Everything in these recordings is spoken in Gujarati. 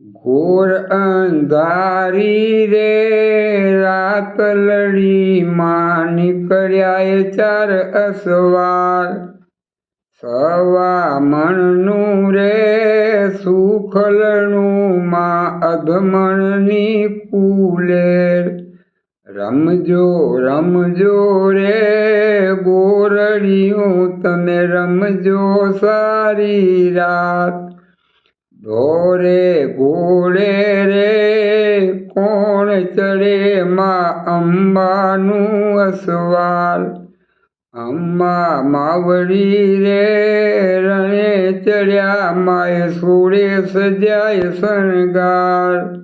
ઘોર અંધારી રે, રાત લડી માં નીકળ્યા ચાર અસવાર. સવા મણનું રે સુખલનું માં અધમણની કુલેર રમજો રમજો રે ગોરડિયું તમે રમજો સારી રાત. ધોરે ઘોડે રે, કોણ ચડે માં અંબાનું અસવાલ? અમ્મા માવડી રે, રણે ચડ્યા માય સોળે સજાય શણગાર.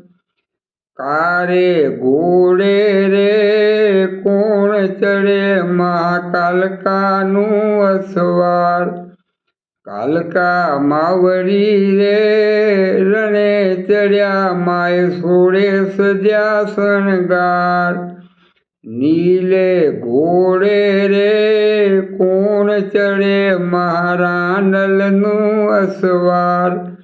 કારે ઘોડે રે, કોણ ચડે માં કાલકાનું અસવાર કાલકા માવડી રે રણે ચડ્યા માય સોડે સજ્યા શણગાર. નીલે ઘોડે રે કોણ ચડે મહારાનલનું અસવાર.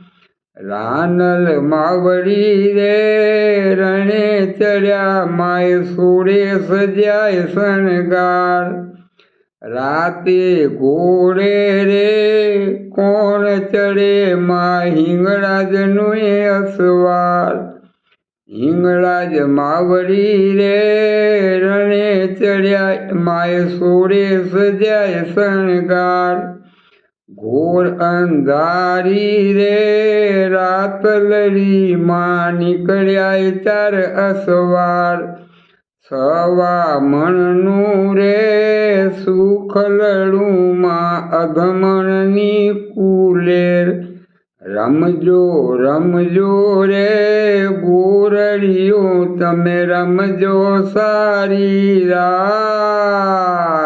રાનલ માવડી રે રણે ચડ્યા માય સોડે સજ્યાય શણગાર. રાતે ઘોડે રે કોણ ચડે માં હિંગળાજનું એ અસવાર? હિંગળાજ માવડી રે રણે ચડ્યા, માય સોળે સજાય શણગાર. ઘોર અંધારી રે રાત લડી માં નીકળ્યા ચાર અસવાર. સવા મણનું રે સુખલડું માં અગમણની કુલેર. રમજો રમજો રે ગોરડિયું તમે રમજો સારી રાત.